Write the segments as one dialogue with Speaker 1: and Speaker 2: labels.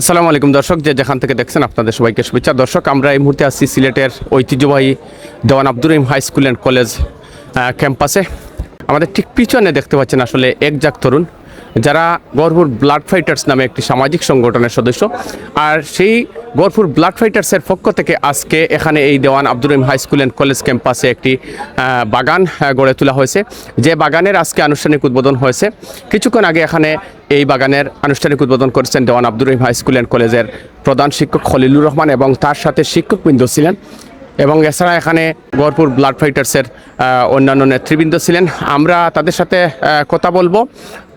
Speaker 1: আসসালামু আলাইকুম দর্শক, যে যেখান থেকে দেখছেন আপনাদের সবাইকে শুভেচ্ছা। দর্শক, আমরা এই মুহূর্তে আছি সিলেটের ঐতিহ্যবাহী Dewan Abdur Rahim high school and college ক্যাম্পাসে। আমাদের ঠিক পিছনে দেখতে পাচ্ছেন আসলে একজাক তরুণ, যারা গড়পুর ব্লাড ফাইটার্স নামে একটি সামাজিক সংগঠনের সদস্য। আর সেই গড়পুর ব্লাড ফাইটার্সের পক্ষ থেকে আজকে এখানে এই Dewan Abdur Rahim high school and college ক্যাম্পাসে একটি বাগান গড়ে তোলা হয়েছে। যে বাগানের আজকে আনুষ্ঠানিক উদ্বোধন হয়েছে। কিছুক্ষণ আগে এখানে এই বাগানের আনুষ্ঠানিক উদ্বোধন করেছেন Dewan Abdur Rahim high school and কলেজের প্রধান শিক্ষক খলিলুর রহমান এবং তার সাথে শিক্ষকবৃন্দ ছিলেন এবং এছাড়া এখানে গড়পুর ব্লাড ফাইটার্সের অন্যান্য নেতৃবৃন্দ ছিলেন। আমরা তাদের সাথে কথা বলব।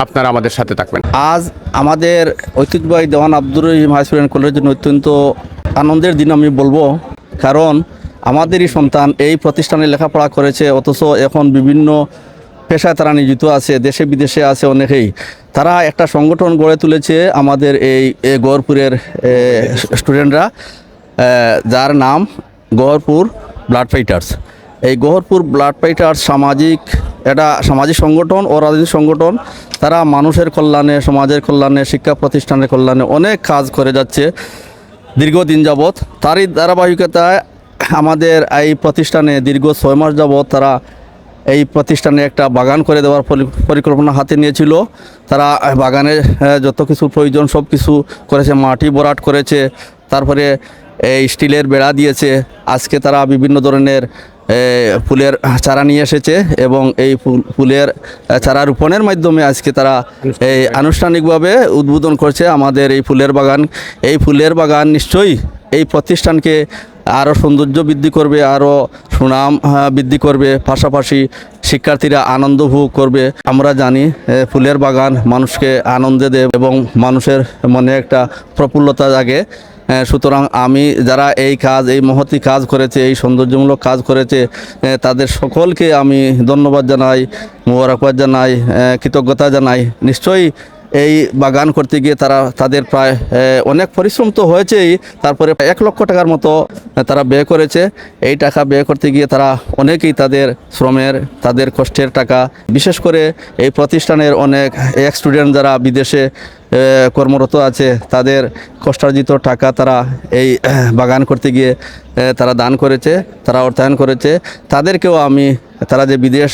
Speaker 1: আপনারা আমাদের সাথে থাকবেন।
Speaker 2: আজ আমাদের ঐতিহ্যবাহী Dewan Abdur Rahim high school and কলেজের জন্য অত্যন্ত আনন্দের দিন আমি বলব। কারণ আমাদেরই সন্তান এই প্রতিষ্ঠানে লেখাপড়া করেছে, অথচ এখন বিভিন্ন পেশায় তারা নিয়োজিত আছে, দেশে বিদেশে আছে অনেকেই। তারা একটা সংগঠন গড়ে তুলেছে আমাদের এই এ গড়পুরের স্টুডেন্টরা যার নাম গহরপুর ব্লাড ফাইটার্স। এই গহরপুর ব্লাড ফাইটার্স সামাজিক, এটা সামাজিক সংগঠন ও রাজনৈতিক সংগঠন। তারা মানুষের কল্যাণে, সমাজের কল্যাণে, শিক্ষা প্রতিষ্ঠানের কল্যাণে অনেক কাজ করে যাচ্ছে দীর্ঘদিন যাবৎ। তারই ধারাবাহিকতায় আমাদের এই প্রতিষ্ঠানে দীর্ঘ ছয় মাস যাবৎ তারা এই প্রতিষ্ঠানে একটা বাগান করে দেওয়ার পরিকল্পনা হাতে নিয়েছিল। তারা বাগানে যত কিছু প্রয়োজন সব কিছু করেছে, মাটি ভরাট করেছে, তারপরে এই স্টিলের বেড়া দিয়েছে। আজকে তারা বিভিন্ন ধরনের ফুলের চারা নিয়ে এসেছে এবং এই ফুল- ফুলের চারা রোপণের মাধ্যমে আজকে তারা এই আনুষ্ঠানিকভাবে উদ্বোধন করছে আমাদের এই ফুলের বাগান। এই ফুলের বাগান নিশ্চয়ই এই প্রতিষ্ঠানকে আরও সৌন্দর্য বৃদ্ধি করবে আরও সুনাম বৃদ্ধি করবে, পাশাপাশি শিক্ষার্থীরা আনন্দ ভোগ করবে। আমরা জানি ফুলের বাগান মানুষকে আনন্দে দেয় এবং মানুষের মনে একটা প্রফুল্লতা জাগে। সুতরাং আমি, যারা এই কাজ, এই মহতি কাজ করেছে, এই সৌন্দর্যমূলক কাজ করেছে তাদের সকলকে আমি ধন্যবাদ জানাই, মোবারকবাদ জানাই কৃতজ্ঞতা জানাই। নিশ্চয়ই এই বাগান করতে গিয়ে তারা তাদের প্রায় অনেক পরিশ্রম তো হয়েছেই। তারপরে এক লক্ষ টাকার মতো তারা ব্যয় করেছে। এই টাকা ব্যয় করতে গিয়ে তারা অনেকেই তাদের শ্রমের, তাদের কষ্টের টাকা, বিশেষ করে এই প্রতিষ্ঠানের অনেক এক স্টুডেন্ট যারা বিদেশে কর্মরত আছে, তাদের কষ্টার্জিত টাকা তারা এই বাগান করতে গিয়ে তারা দান করেছে, তারা অর্থায়ন করেছে। তাদেরকেও আমি, তারা যে বিদেশ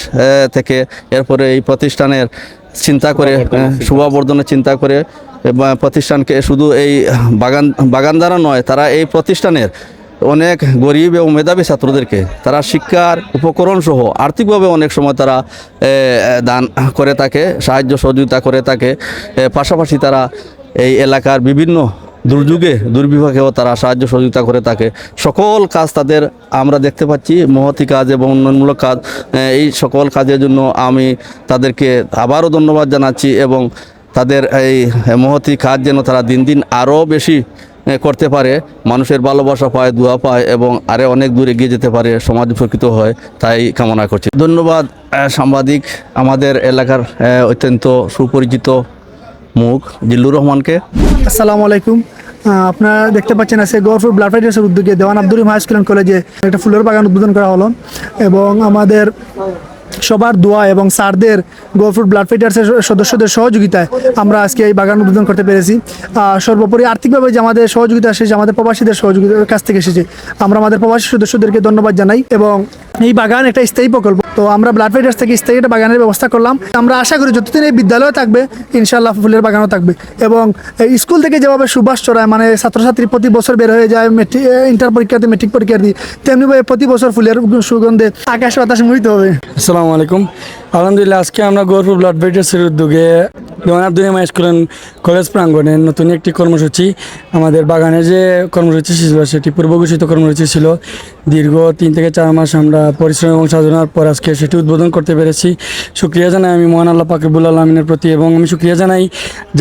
Speaker 2: থেকে এরপরে এই প্রতিষ্ঠানের চিন্তা করে এ, শুভাবর্ধনের চিন্তা করে প্রতিষ্ঠানকে শুধু এই বাগান বাগান দ্বারা নয় তারা এই প্রতিষ্ঠানের অনেক গরিব এবং মেধাবী ছাত্রদেরকে তারা শিক্ষার উপকরণ সহ আর্থিকভাবে অনেক সময় তারা দান করে থাকে সাহায্য সহযোগিতা করে থাকে পাশাপাশি তারা এই এলাকার বিভিন্ন দুর্যোগে দুর্বিপাকেও তারা সাহায্য সহযোগিতা করে থাকে। সকল কাজ তাদের আমরা দেখতে পাচ্ছি, মহতি কাজ এবং উন্নয়নমূলক কাজ এই সকল কাজের জন্য আমি তাদেরকে আবারও ধন্যবাদ জানাচ্ছি এবং তাদের এই মহতি কাজ যেন তারা দিন দিন আরও বেশি করতে পারে। মানুষের ভালোবাসা পায়, দোয়া পায় এবং আরে অনেক দূর এগিয়ে যেতে পারে, সমাজ উপকৃত হয়, তাই কামনা করছি। ধন্যবাদ সাংবাদিক। আমাদের এলাকার অত্যন্ত সুপরিচিত মুখ, জিল্লুর রহমানকে।
Speaker 3: আসসালামু আলাইকুম। আপনারা দেখতে পাচ্ছেন আজকে গৌরপুর ব্লাড ফাইটার্সের উদ্যোগে Dewan Abdul high school and কলেজে একটা ফুলের বাগান উদ্বোধন করা হলো এবং আমাদের সবার দোয়া এবং স্যারদের গৌরপুর ব্লাড ফাইটার্সের সদস্যদের সহযোগিতায় আমরা আজকে এই বাগান উদ্বোধন করতে পেরেছি। সর্বোপরি আর্থিকভাবে যে আমাদের সহযোগিতা এসেছে, আমাদের প্রবাসীদের সহযোগিতার কাছ থেকে এসেছে, আমরা আমাদের প্রবাসী সদস্যদেরকে ধন্যবাদ জানাই এবং এই বাগান একটা স্থায়ী প্রকল্প। তো আমরা ব্লাড ফাইটার্স থেকে স্থায়ী একটা বাগানের ব্যবস্থা করলাম। আমরা আশা করি যতদিন এই বিদ্যালয় থাকবে ইনশাল্লাহ ফুলের বাগানও থাকবে। এবং স্কুল থেকে যেভাবে সুভাষ চড়ায় মানে ছাত্রছাত্রী প্রতি বছর বের হয়ে যায় মেট্রিক ইন্টার পরীক্ষাতে মেট্রিক পরীক্ষা দিয়ে, তেমনিভাবে প্রতি বছর ফুলের সুগন্ধে আকাশ বাতাস মুহিত হবে।
Speaker 4: আসসালামু আলাইকুম। আলহামদুলিল্লাহ, আজকে আমরা গৌরপুর ব্লাড ফাইটার্সের উদ্যোগে দেওয়ান আব্দুল রহমান স্কুল কলেজ প্রাঙ্গণে নতুন একটি কর্মসূচি, আমাদের বাগানে যে কর্মসূচি ছিল, সেটি পূর্ব ঘোষিত কর্মসূচি ছিল। দীর্ঘ তিন থেকে চার মাস আমরা পরিশ্রম এবং সাধনার পর আজকে সেটি উদ্বোধন করতে পেরেছি। সুক্রিয়া জানাই আমি মহান আল্লাহ পাকিবুল আলমিনের প্রতি এবং আমি সুক্রিয়া জানাই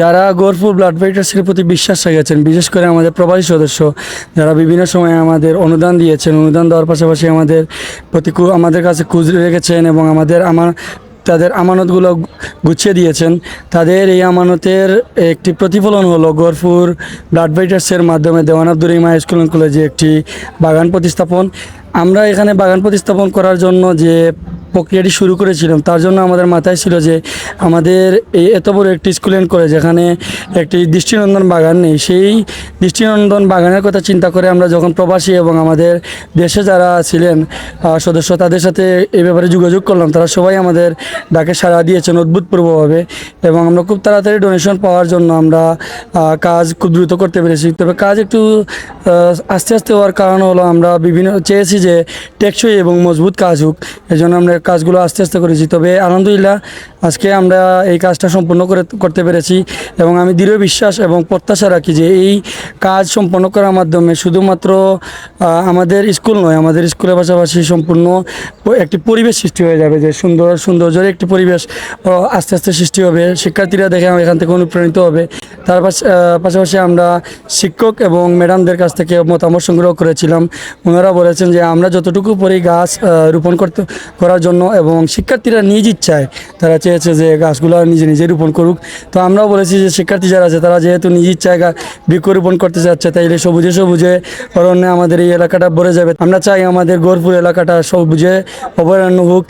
Speaker 4: যারা গৌরপুর ব্লাড ফাইটার্সের প্রতি বিশ্বাস রেখেছেন, বিশেষ করে আমাদের প্রবাসী সদস্য যারা বিভিন্ন সময়ে আমাদের অনুদান দিয়েছেন, অনুদান দেওয়ার পাশাপাশি আমাদের প্রতি আমাদের কাছে খুঁজ রেখেছেন এবং আমাদের আমার তাদের আমানতগুলো গুছিয়ে দিয়েছেন। তাদের এই আমানতের একটি প্রতিফলন হলো গরপুর ব্লাড ব্রাইটার্সের মাধ্যমে দেওয়ান আব্দুর ইমা হাই স্কুল কলেজে একটি বাগান প্রতিস্থাপন। আমরা এখানে বাগান প্রতিস্থাপন করার জন্য যে প্রক্রিয়াটি শুরু করেছিলাম। তার জন্য আমাদের মাথায় ছিল যে আমাদের এই এত বড় একটি স্কুল অ্যান্ড কলেজ যেখানে একটি দৃষ্টিনন্দন বাগান নেই। সেই দৃষ্টিনন্দন বাগানের কথা চিন্তা করে আমরা যখন প্রবাসী এবং আমাদের দেশে যারা ছিলেন সদস্য, তাদের সাথে এই ব্যাপারে যোগাযোগ করলাম। তারা সবাই আমাদের ডাকে সাড়া দিয়েছেন অদ্ভুতপূর্বভাবে এবং আমরা খুব তাড়াতাড়ি ডোনেশন পাওয়ার জন্য আমরা কাজ খুব দ্রুত করতে পেরেছি। তবে কাজ একটু আস্তে আস্তে হওয়ার কারণ হলো আমরা বিভিন্ন চেয়েছি যে টেকসই এবং মজবুত কাজ হোক। এই জন্য আমরা কাজগুলো আস্তে আস্তে করেছি। তবে আলহামদুলিল্লাহ আজকে আমরা এই কাজটা সম্পূর্ণ করে করতে পেরেছি এবং আমি দৃঢ় বিশ্বাস এবং প্রত্যাশা রাখি যে এই কাজ সম্পন্ন করার মাধ্যমে শুধুমাত্র আমাদের স্কুল নয়, আমাদের স্কুলের পাশাপাশি সম্পূর্ণ একটি পরিবেশ সৃষ্টি হয়ে যাবে যে সুন্দর, সৌন্দর্যের একটি পরিবেশ আস্তে আস্তে সৃষ্টি হবে। শিক্ষার্থীরা দেখে আমার এখান থেকে অনুপ্রাণিত হবে। তার পাশ- পাশাপাশি আমরা শিক্ষক এবং ম্যাডামদের কাছ থেকে মতামত সংগ্রহ করেছিলাম। ওনারা বলেছেন যে আমরা যতটুকু পরি গাছ রোপণ করতে, করার জন্য এবং শিক্ষার্থীরা নিজ ইচ্ছায় তারা চেয়েছে যে গাছগুলো নিজে নিজে রোপণ করুক। তো আমরাও বলেছি যে শিক্ষার্থী যারা আছে, তারা যেহেতু নিজ ইচ্ছায় বৃক্ষরোপণ করতে চাচ্ছে, তাইলে সবুজে সবুজে অরণ্যে আমাদের এই এলাকাটা ভরে যাবে। আমরা চাই আমাদের গোরপুর এলাকাটা সবুজে অভয়ারণ্য হোক।